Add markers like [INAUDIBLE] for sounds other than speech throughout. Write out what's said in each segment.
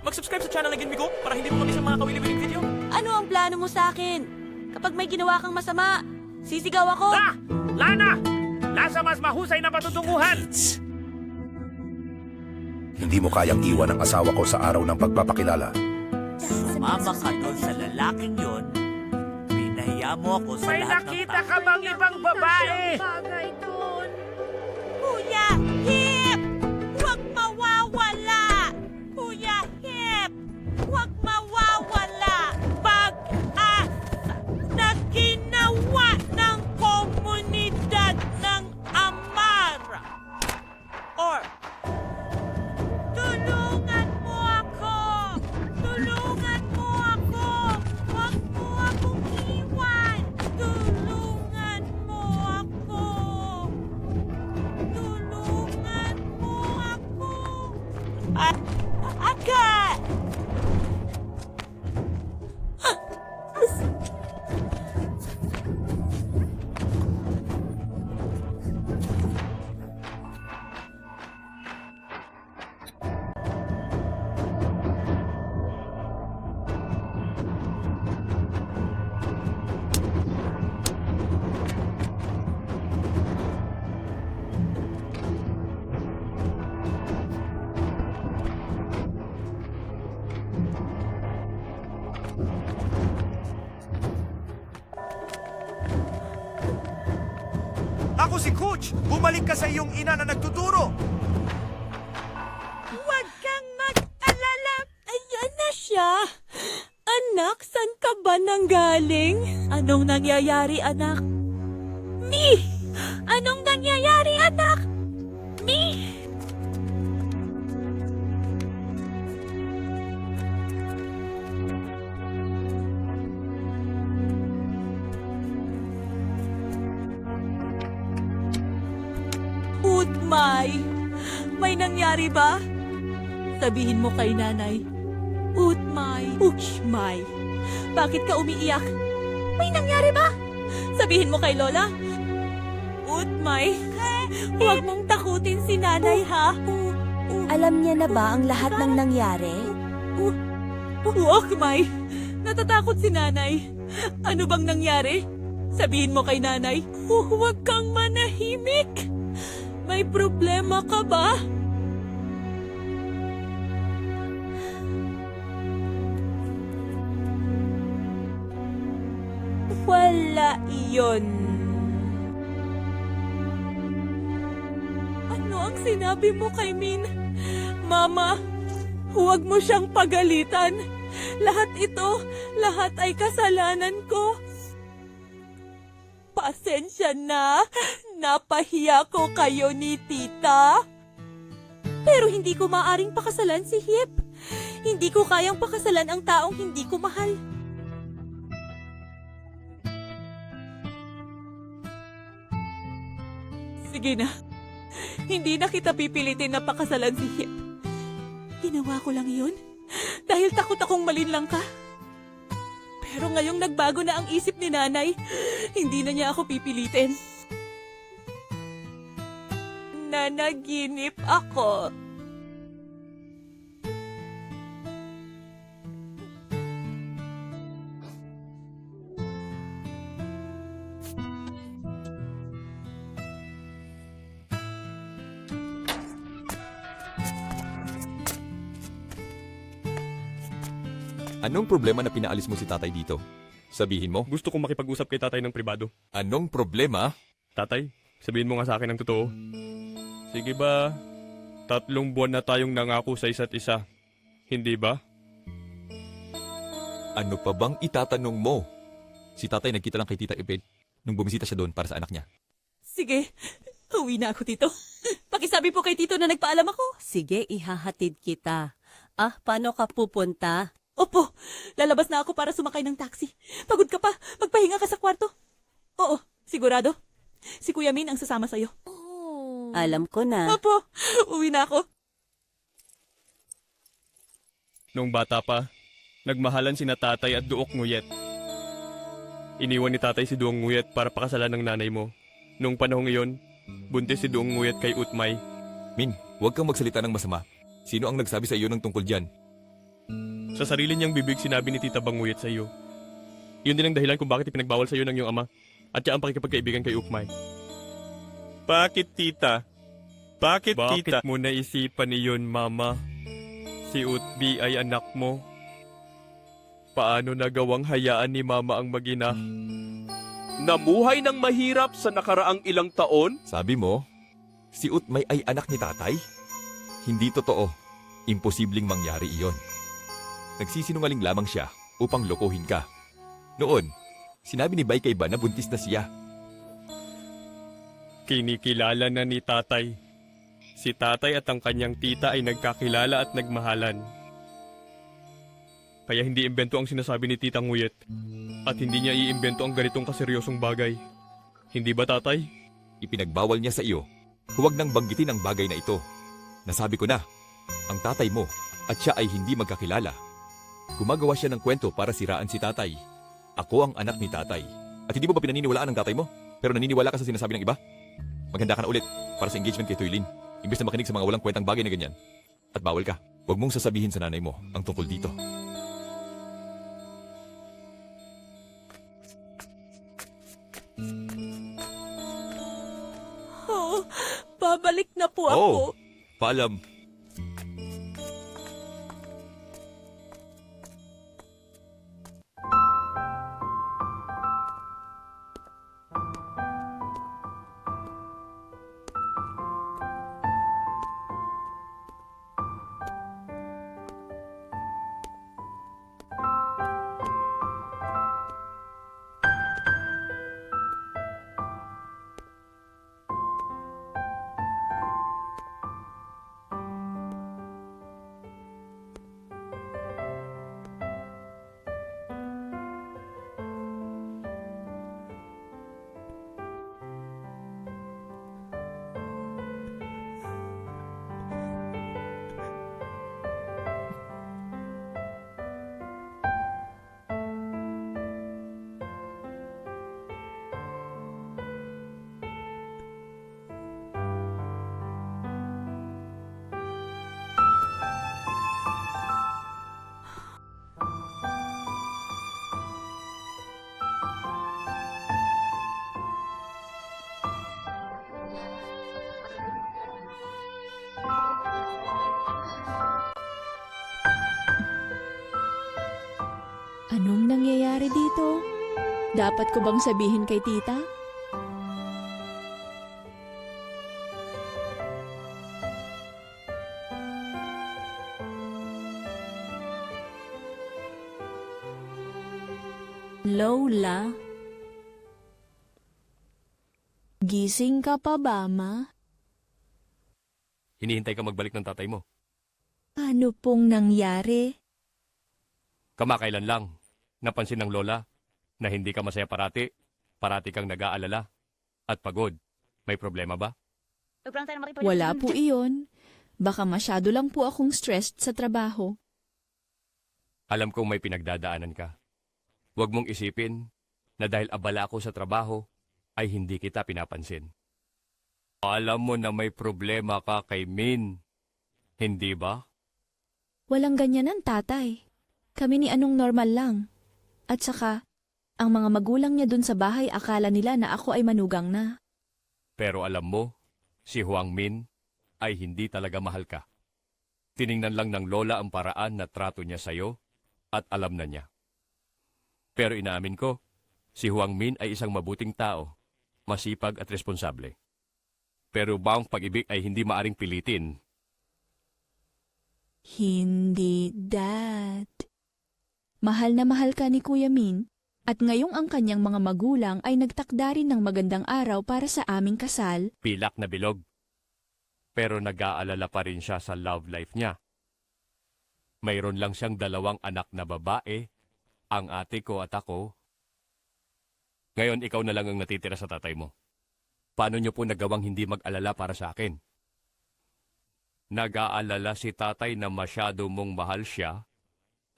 mag-subscribe sa channel ng Ginmigo para hindi mo mag-isang mga kawili-wiling video. Ano ang plano mo sa akin? Kapag may ginawa kang masama, sisigaw ako. Ah! Lana! Nasa mas mahusay na patutunguhan! Hindi mo kayang iwan ang asawa ko sa araw ng pagpapakilala. Sumama ka doon sa lalaking yon. Pinahiya mo ako sa May lahat ng nakita tao. ka bang ibang babae? Kuya Coach! Bumalik ka sa iyong ina na nagtuturo! Huwag kang mag-alala! Ayan na siya! Anak, saan ka ba nanggaling? Anong nangyayari, anak? Mi! Anong nangyayari, anak? Utmay, may nangyari ba? Sabihin mo kay nanay. Utmay, Uxmay, bakit ka umiiyak? May nangyari ba? Sabihin mo kay Lola. Utmay, huwag mong takutin si nanay ha. Alam niya na ba ang lahat ng nangyari? Ukmay, natatakot si nanay. Ano bang nangyari? Sabihin mo kay nanay. Huwag kang manahimik. May problema ka ba? Wala iyon. Ano ang sinabi mo kay Min? Mama, huwag mo siyang pagalitan. Lahat ito, lahat ay kasalanan ko. Pasensya na, napahiya ko kayo ni tita. Pero hindi ko maaring pakasalan si Hip. Hindi ko kayang pakasalan ang taong hindi ko mahal. Sige na. Hindi na kita pipilitin na pakasalan si Hip. Ginawa ko lang yun dahil takot akong malinlang ka. Pero ngayong nagbago na ang isip ni nanay, hindi na niya ako pipilitin. Nanaginip ako. Anong problema na pinaalis mo si tatay dito? Sabihin mo. Gusto kong makipag-usap kay tatay ng pribado. Anong problema? Tatay, sabihin mo nga sa akin ang totoo. Sige ba, tatlong buwan na tayong nangako sa isa't isa. Hindi ba? Ano pa bang itatanong mo? Si tatay nagkita lang kay Tita Ibel nung bumisita siya doon para sa anak niya. Sige, uwi na ako tito. [LAUGHS] Pakisabi po kay tito na nagpaalam ako. Sige, ihahatid kita. Ah, paano ka pupunta? Opo, lalabas na ako para sumakay ng taxi. Pagod ka pa, magpahinga ka sa kwarto. Oo, sigurado. Si Kuya Min ang sasama sa'yo. Alam ko na. Opo, uwi na ako. Nung bata pa, nagmahalan si na tatay at duok nguyet. Iniwan ni tatay si duong nguyet para pakasalan ng nanay mo. Nung panahong iyon, buntis si duong nguyet kay Utmay. Min, huwag kang magsalita ng masama. Sino ang nagsabi sa iyo ng tungkol dyan? Sa sarili niyang bibig sinabi ni Tita Banguyat sa iyo. Yun din ang dahilan kung bakit ipinagbawal sa iyo ng iyong ama at siya ang pakikipagkaibigan kay Ukmay. Bakit, Tita? Bakit, Bakit mo naisipan iyon, Mama? Si Utbi ay anak mo. Paano nagawang hayaan ni Mama ang magina? Namuhay ng mahirap sa nakaraang ilang taon? Sabi mo, si Utmay ay anak ni tatay? Hindi totoo. Imposibleng mangyari iyon. Nagsisinungaling lamang siya upang lokohin ka. Noon, sinabi ni Bay kay Ba na buntis na siya. Kinikilala na ni tatay. Si tatay at ang kanyang tita ay nagkakilala at nagmahalan. Kaya hindi imbento ang sinasabi ni Tita Nguyet. At hindi niya iimbento ang ganitong kaseryosong bagay. Hindi ba tatay? Ipinagbawal niya sa iyo. Huwag nang banggitin ang bagay na ito. Nasabi ko na, ang tatay mo at siya ay hindi magkakilala. Gumagawa siya ng kwento para siraan si tatay. Ako ang anak ni tatay. At hindi mo ba pinaniniwalaan ng tatay mo? Pero naniniwala ka sa sinasabi ng iba? Maghanda ka na ulit para sa engagement kay Toylin. Imbes na makinig sa mga walang kwentang bagay na ganyan. At bawal ka. Huwag mong sasabihin sa nanay mo ang tungkol dito. Oh, babalik na po ako. Oh, paalam. Anong nangyayari dito? Dapat ko bang sabihin kay tita? Lola? Gising ka pa ba, ma? Hinihintay ka magbalik ng tatay mo. Ano pong nangyari? Kamakailan lang, napansin ng lola na hindi ka masaya parati, parati kang nag-aalala at pagod. May problema ba? Wala po iyon. Baka masyado lang po akong stressed sa trabaho. Alam kong may pinagdadaanan ka. Huwag mong isipin na dahil abala ako sa trabaho ay hindi kita pinapansin. Alam mo na may problema ka kay Min. Hindi ba? Walang ganyanan, tatay. Kami ni Anong normal lang. At saka, ang mga magulang niya dun sa bahay akala nila na ako ay manugang na. Pero alam mo, si Huang Min ay hindi talaga mahal ka. Tiningnan lang ng lola ang paraan na trato niya sa'yo at alam na niya. Pero inaamin ko, si Huang Min ay isang mabuting tao, masipag at responsable. Pero ba ang pag-ibig ay hindi maaring pilitin? Hindi, Dad. Mahal na mahal ka ni Kuya Min, at ngayong ang kanyang mga magulang ay nagtakda rin ng magandang araw para sa aming kasal, Pilak na bilog. Pero nag-aalala pa rin siya sa love life niya. Mayroon lang siyang dalawang anak na babae, ang ate ko at ako. Ngayon ikaw na lang ang natitira sa tatay mo. Paano niyo po nagawang hindi mag-alala para sa akin? Nag-aalala si tatay na masyado mong mahal siya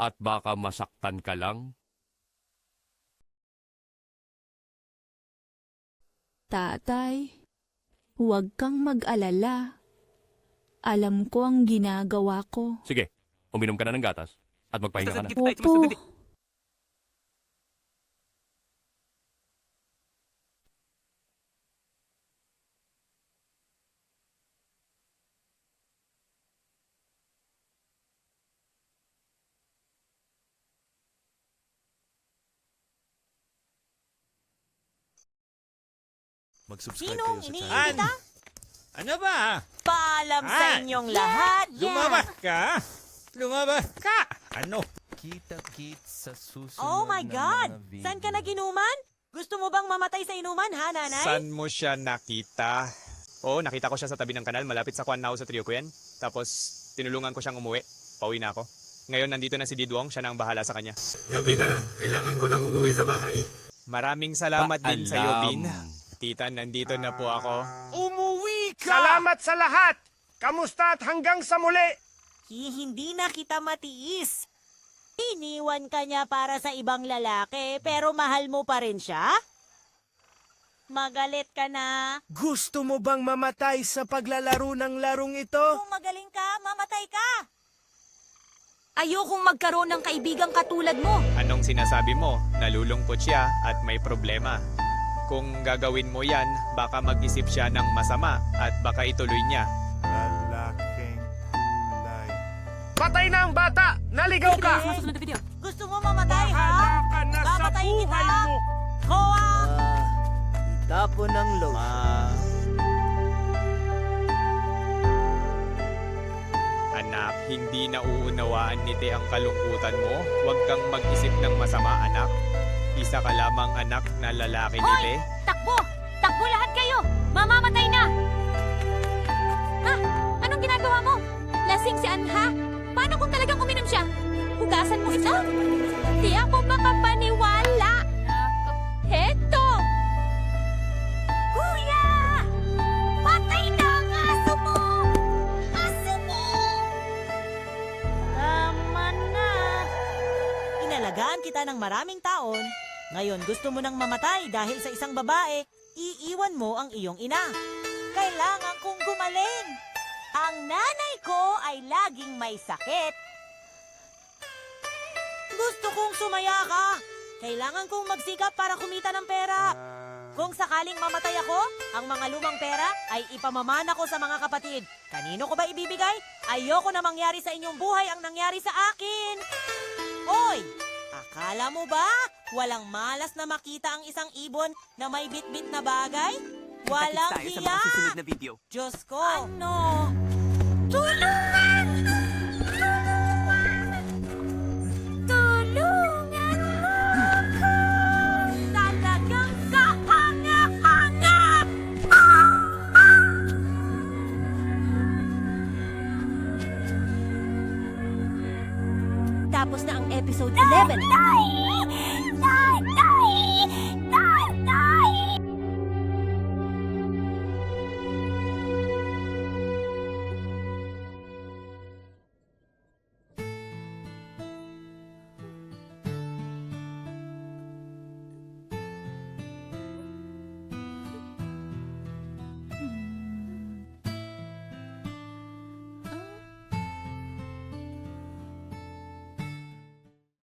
at baka masaktan ka lang? Tatay, huwag kang mag-alala. Alam ko ang ginagawa ko. Sige, uminom ka na ng gatas. At magpahinga ka na. Opo. Mag-subscribe Sinong kayo sa channel. kita? Ano ba? Paalam sa Ah, inyong lahat. Lumabas ka? Lumabas ka? Ano? Kita-kits sa susunod Oh my God! Saan ka naginuman? Gusto mo bang mamatay sa inuman, ha, nanay? Saan mo siya nakita? Oo, nakita ko siya sa tabi ng kanal, malapit sa Kwan Nao sa Triukuyan. Tapos, tinulungan ko siyang umuwi. Pauwi na ako. Ngayon, nandito na si Didwong, siya na ang bahala sa kanya. Gabi na, kailangan ko nang umuwi sa bahay. Maraming salamat din sa iyo, Paalam. Bin. Tita, nandito na po ako. Umuwi ka! Salamat sa lahat! Kamusta at hanggang sa muli! Hi- hindi na kita matiis. Iniwan ka niya para sa ibang lalaki, pero mahal mo pa rin siya? Magalit ka na. Gusto mo bang mamatay sa paglalaro ng larong ito? Kung magaling ka, mamatay ka. Ayokong magkaroon ng kaibigang katulad mo. Anong sinasabi mo? Nalulungkot siya at may problema. Kung gagawin mo yan, baka mag-isip siya ng masama at baka ituloy niya. Lalaking kulay. Patay na ang bata! Naligaw ka! Gusto mo mamatay, ha? Bahala ka na sa Papatayin kita. buhay mo! Koa! Tapo ng low. Anak, hindi nauunawaan ni Te ang kalungkutan mo. Huwag kang mag-isip ng masama, anak. Isa ka lamang anak na lalaki ni Te. Takbo! Takbo lahat kayo! Mamamatay na! Ha? Anong ginagawa mo? Lasing si Anha? Paano kung talagang uminom siya? Hugasan mo ito? Di ako makapaniwala! Heto! Kuya! Patay na ang aso mo! Aso mo! Tama na! Inalagaan kita ng maraming taon. Ngayon gusto mo nang mamatay dahil sa isang babae, iiwan mo ang iyong ina. Kailangan kong gumaling. Ang nanay ko ay laging may sakit. Gusto kong sumaya ka. Kailangan kong magsikap para kumita ng pera. Kung sakaling mamatay ako, ang mga lumang pera ay ipamamana ko sa mga kapatid. Kanino ko ba ibibigay? Ayoko na mangyari sa inyong buhay ang nangyari sa akin. Hoy! Akala mo ba walang malas na makita ang isang ibon na may bitbit na bagay? Walang hiya! na video. Diyos ko! Ano? Tulungan! Tulungan mo ako! Talagang kahanga-hanga! Tapos na ang episode 11.